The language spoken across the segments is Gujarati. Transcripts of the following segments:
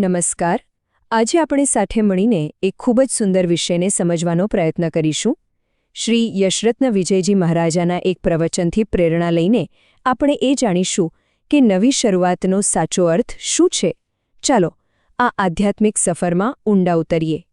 નમસ્કાર. આજે આપણે સાથે મળીને એક ખૂબ જ સુંદર વિષયને સમજવાનો પ્રયત્ન કરીશું. શ્રી યશરત્ન વિજયજી મહારાજાના એક પ્રવચનથી પ્રેરણા લઈને આપણે એ જાણીશું કે નવી શરૂઆતનો સાચો અર્થ શું છે. ચાલો, આ આધ્યાત્મિક સફરમાં ઊંડા ઉતરીએ.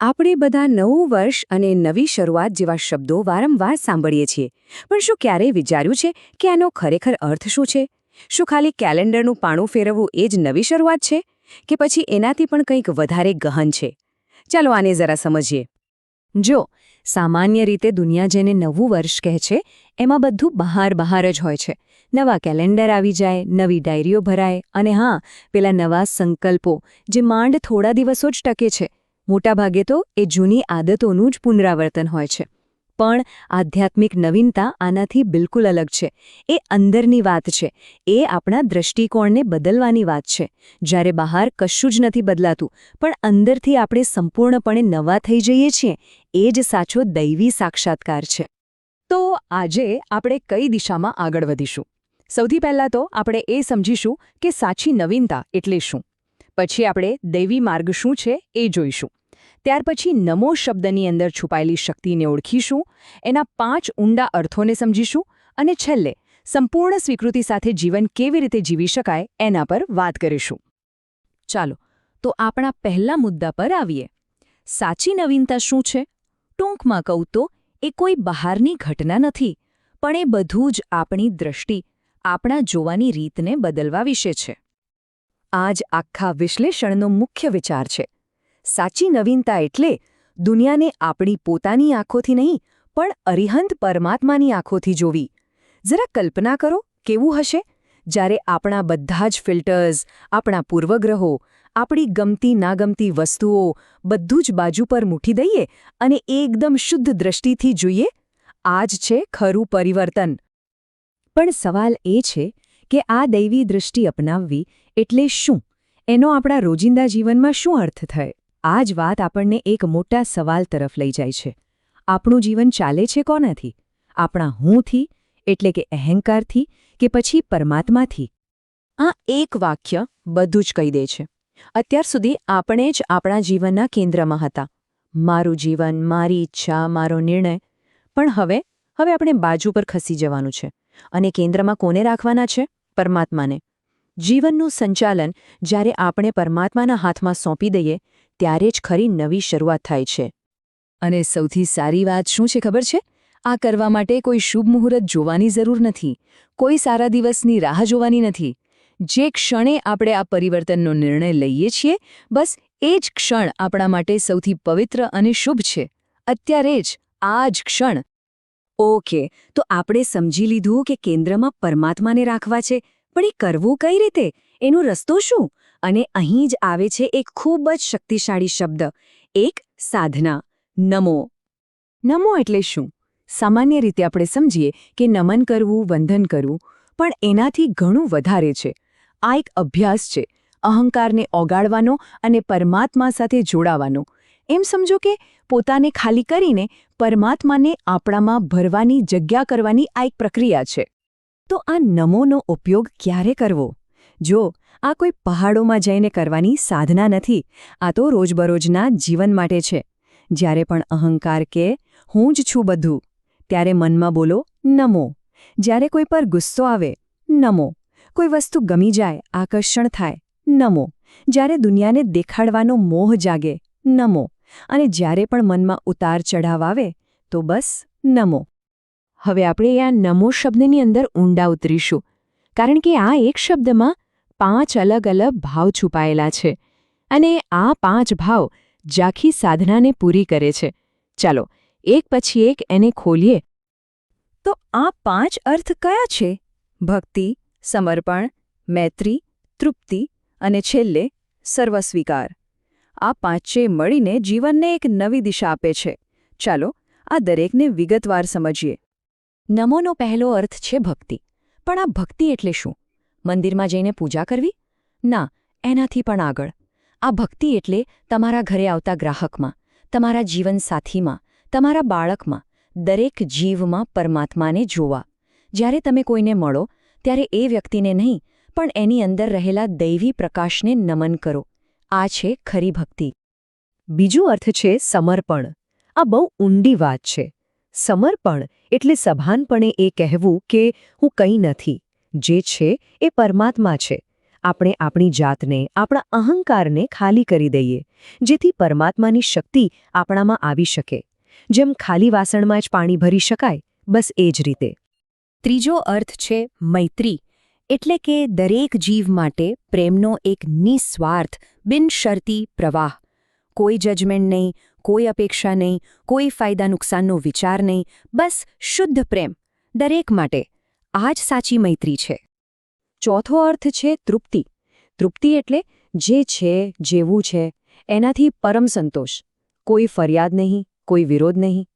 આપણે બધા નવું વર્ષ અને નવી શરૂઆત જેવા શબ્દો વારંવાર સાંભળીએ છીએ. પણ શું ક્યારેય વિચાર્યું છે કે આનો ખરેખર અર્થ શું છે? શું ખાલી કેલેન્ડરનું પાણું ફેરવવું એ જ નવી શરૂઆત છે? કે પછી એનાથી પણ કંઈક વધારે ગહન છે? ચાલો આને જરા સમજીએ. જો, સામાન્ય રીતે દુનિયા જેને નવું વર્ષ કહે છે, એમાં બધું બહાર બહાર જ હોય છે. નવા કેલેન્ડર આવી જાય, નવી ડાયરીઓ ભરાય, અને હા, પેલા નવા સંકલ્પો, જે માંડ થોડા દિવસો જ ટકે છે. મોટાભાગે તો એ જૂની આદતોનું જ પુનરાવર્તન હોય છે. પણ આધ્યાત્મિક નવીનતા આનાથી બિલકુલ અલગ છે. એ અંદરની વાત છે. એ આપણા દ્રષ્ટિકોણને બદલવાની વાત છે. જ્યારે બહાર કશું જ નથી બદલાતું, પણ અંદરથી આપણે સંપૂર્ણપણે નવા થઈ જઈએ છીએ, એ જ સાચો દૈવી સાક્ષાત્કાર છે. તો આજે આપણે કઈ દિશામાં આગળ વધીશું? સૌથી પહેલાં તો આપણે એ સમજીશું કે સાચી નવીનતા એટલે શું? પછી આપણે દૈવી માર્ગ શું છે એ જોઈશું. ત્યાર પછી નમો શબ્દની અંદર છુપાયેલી શક્તિને ઓળખીશું, એના પાંચ ઊંડા અર્થોને સમજીશું અને છેલ્લે સંપૂર્ણ સ્વીકૃતિ સાથે જીવન કેવી રીતે જીવી શકાય એના પર વાત કરીશું. ચાલો, તો આપણા પહેલા મુદ્દા પર આવીએ. સાચી નવીનતા શું છે? ટૂંકમાં કહું તો, એ કોઈ બહારની ઘટના નથી, પણ એ બધું જ આપણી દ્રષ્ટિ, આપણા જોવાની રીતને બદલવા વિશે છે. આ જ આખા વિશ્લેષણનો મુખ્ય વિચાર છે. સાચી નવીનતા એટલે દુનિયાને આપણી પોતાની આંખોથી નહીં, પણ અરિહંત પરમાત્માની આંખોથી જોવી. જરા કલ્પના કરો, કેવું હશે? જ્યારે આપણા બધા જ ફિલ્ટર્સ, આપણા પૂર્વગ્રહો, આપણી ગમતી નાગમતી વસ્તુઓ બધું જ બાજુ પર મૂઠી દઈએ અને એકદમ શુદ્ધ દ્રષ્ટિથી જોઈએ આ જ છે ખરું પરિવર્તન. પણ સવાલ એ છે કે આ દૈવી દૃષ્ટિ અપનાવવી એટલે શું? એનો આપણા રોજિંદા જીવનમાં શું અર્થ થાય? આ જ વાત આપણને એક મોટા સવાલ તરફ લઈ જાય છે. આપણું જીવન ચાલે છે કોનાથી? આપણા હુંથી, એટલે કે અહંકારથી, કે પછી પરમાત્માથી? આ એક વાક્ય બધું જ કહી દે છે. અત્યાર સુધી આપણે જ આપણા જીવનના કેન્દ્રમાં હતા. મારું જીવન, મારી ઈચ્છા, મારો નિર્ણય. પણ હવે હવે આપણે બાજુ પર ખસી જવાનું છે. અને કેન્દ્રમાં કોને રાખવાના છે? પરમાત્માને. જીવનનું સંચાલન જ્યારે આપણે પરમાત્માના હાથમાં સોંપી દઈએ ત્યારે જ ખરી નવી શરૂઆત થાય છે. અને સૌથી સારી વાત શું છે ખબર છે? આ કરવા માટે કોઈ શુભ મુહૂર્ત જોવાની જરૂર નથી. કોઈ સારા દિવસની રાહ જોવાની નથી. જે ક્ષણે આપણે આ પરિવર્તનનો નિર્ણય લઈએ છીએ બસ એ જ ક્ષણ આપણા માટે સૌથી પવિત્ર અને શુભ છે. અત્યારે જ આ જ ક્ષણ. ઓકે તો આપણે સમજી લીધું કે કેન્દ્રમાં પરમાત્માને રાખવા છે પણ એ કરવું કઈ રીતે? એનો રસ્તો શું? અને અહીં જ આવે છે એક ખૂબ જ શક્તિશાળી શબ્દ. એક સાધના. નમો. નમો એટલે શું? સામાન્ય રીતે આપણે સમજીએ કે નમન કરવું, વંદન કરવું, પણ એનાથી ઘણું વધારે છે. આ એક અભ્યાસ છે. અહંકારને ઓગાળવાનો અને પરમાત્મા સાથે જોડાવાનો. એમ સમજો કે પોતાને ખાલી કરીને પરમાત્માને આપણામાં ભરવાની જગ્યા કરવાની આ એક પ્રક્રિયા છે. તો આ નમોનો ઉપયોગ ક્યારે કરવો? જો આ કોઈ પહાડોમાં જઈને કરવાની સાધના નથી. આ તો રોજબરોજના જીવન માટે છે. જ્યારે પણ અહંકાર કે હું જ છું બધું, ત્યારે મનમાં બોલો, નમો. જ્યારે કોઈ પર ગુસ્સો આવે, નમો. કોઈ વસ્તુ ગમી જાય, આકર્ષણ થાય, નમો. જ્યારે દુનિયાને દેખાડવાનો મોહ જાગે, નમો. અને જ્યારે પણ મનમાં ઉતાર ચઢાવ આવે, તો બસ, નમો. હવે આપણે આ નમો શબ્દની અંદર ઊંડા ઉતરીશું. કારણ કે આ એક શબ્દમાં પાંચ અલગ અલગ ભાવ છુપાયેલા છે અને આ પાંચ ભાવ જાખી સાધનાને પૂરી કરે છે. ચાલો, એક પછી એક એને ખોલીએ. તો આ પાંચ અર્થ કયા છે? ભક્તિ, સમર્પણ, મૈત્રી, તૃપ્તિ અને છેલ્લે સર્વસ્વીકાર. આ પાંચે મળીને જીવનને એક નવી દિશા આપે છે. ચાલો, આ દરેકને વિગતવાર સમજીએ. નમોનો પહેલો અર્થ છે ભક્તિ. પણ આ ભક્તિ એટલે શું? મંદિરમાં જઈને પૂજા કરવી? ના, એનાથી પણ આગળ. આ ભક્તિ એટલે તમારા ઘરે આવતા ગ્રાહકમાં, તમારા જીવનસાથીમાં, તમારા બાળકમાં, દરેક જીવમાં પરમાત્માને જોવા. જ્યારે તમે કોઈને મળો, ત્યારે એ વ્યક્તિને નહીં, પણ એની અંદર રહેલા દૈવી પ્રકાશને નમન કરો. આ છે ખરી ભક્તિ. બીજું અર્થ છે સમર્પણ. આ બહુ ઊંડી વાત છે. સમર્પણ એટલે સભાનપણે એ કહેવું કે, હું કંઈ નથી. જે છે એ પરમાત્મા છે. આપણે આપણી જાતને, આપણા અહંકારને ખાલી કરી દઈએ, જેથી પરમાત્માની શક્તિ આપણામાં આવી શકે. જેમ ખાલી વાસણમાં જ પાણી ભરી શકાય, બસ એ જ રીતે. ત્રીજો અર્થ છે મૈત્રી, એટલે કે દરેક જીવ માટે પ્રેમનો એક નિસ્વાર્થ, બિનશરતી પ્રવાહ. કોઈ જજમેન્ટ નહીં, કોઈ અપેક્ષા નહીં, કોઈ ફાયદા નુકસાનનો વિચાર નહીં, બસ શુદ્ધ પ્રેમ દરેક માટે. આ જ સાચી મૈત્રી છે. ચોથો અર્થ છે તૃપ્તિ. તૃપ્તિ એટલે જે છે, જેવું છે, એનાથી પરમ સંતોષ. કોઈ ફરિયાદ નહીં, કોઈ વિરોધ નહીં.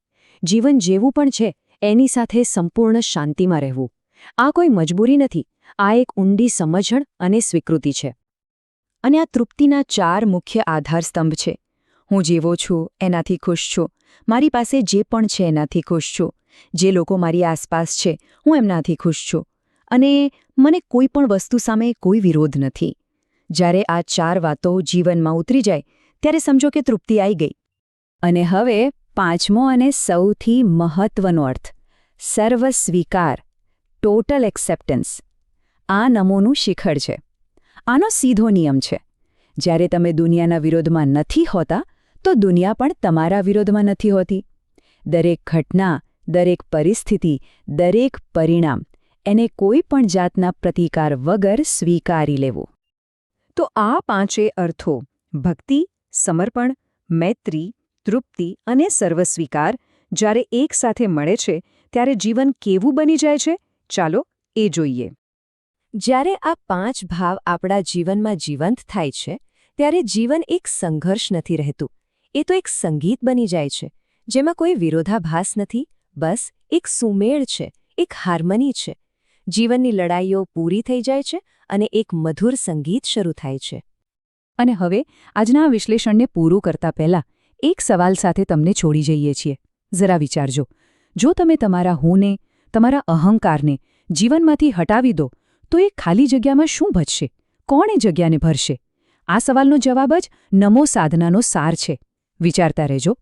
જીવન જેવું પણ છે, એની સાથે સંપૂર્ણ શાંતિમાં રહેવું. આ કોઈ મજબૂરી નથી, આ એક ઊંડી સમજણ અને સ્વીકૃતિ છે. અને આ તૃપ્તિના ચાર મુખ્ય આધારસ્તંભ છે. હું જેવો છું, એનાથી ખુશ છું. મારી પાસે જે પણ છે, એનાથી ખુશ છું. જે લોકો મારી આસપાસ છે, હું એમનાથી ખુશ છું. અને મને કોઈ પણ વસ્તુ સામે કોઈ વિરોધ નથી. જ્યારે આ ચાર વાતો જીવનમાં ઉતરી જાય, ત્યારે સમજો કે તૃપ્તિ આવી ગઈ. અને હવે પાંચમો અને સૌથી મહત્વનો અર્થ. સર્વ સ્વીકાર ટોટલ એક્સેપ્ટન્સ આ નમોનું શિખર છે. આનો સીધો નિયમ છે. જ્યારે તમે દુનિયાના વિરોધમાં નથી હોતા તો દુનિયા પણ તમારા વિરોધમાં નથી હોતી. દરેક ઘટના, દરેક પરિસ્થિતિ, દરેક પરિણામ એને કોઈ પણ જાતના પ્રતિકાર વગર સ્વીકારી લેવો. તો આ પાંચે અર્થો ભક્તિ, સમર્પણ, મૈત્રી, તૃપ્તિ અને સર્વસ્વીકાર જ્યારે એકસાથે મળે છે, ત્યારે જીવન કેવું બની જાય છે? ચાલો એ જોઈએ. જ્યારે આ પાંચ ભાવ આપણા જીવનમાં જીવંત થાય છે, ત્યારે જીવન એક સંઘર્ષ નથી રહેતું. એ તો એક સંગીત બની જાય છે, જેમાં કોઈ વિરોધાભાસ નથી, બસ એક સુમેળ છે, એક હાર્મની છે. જીવનની લડાઈઓ પૂરી થઈ જાય છે અને એક મધુર સંગીત શરૂ થાય છે. અને હવે આજના વિશ્લેષણને પૂરું કરતા પહેલા એક સવાલ સાથે તમને છોડી જઈએ છીએ. જરા વિચારજો. જો તમે તમારા હુંને, તમારા અહંકારને જીવનમાંથી હટાવી દો, તો એ ખાલી જગ્યામાં શું ભજશે? કોણ એ જગ્યાને ભરશે? આ સવાલનો જવાબ જ નમો સાધનાનો સાર છે. વિચારતા રહેજો.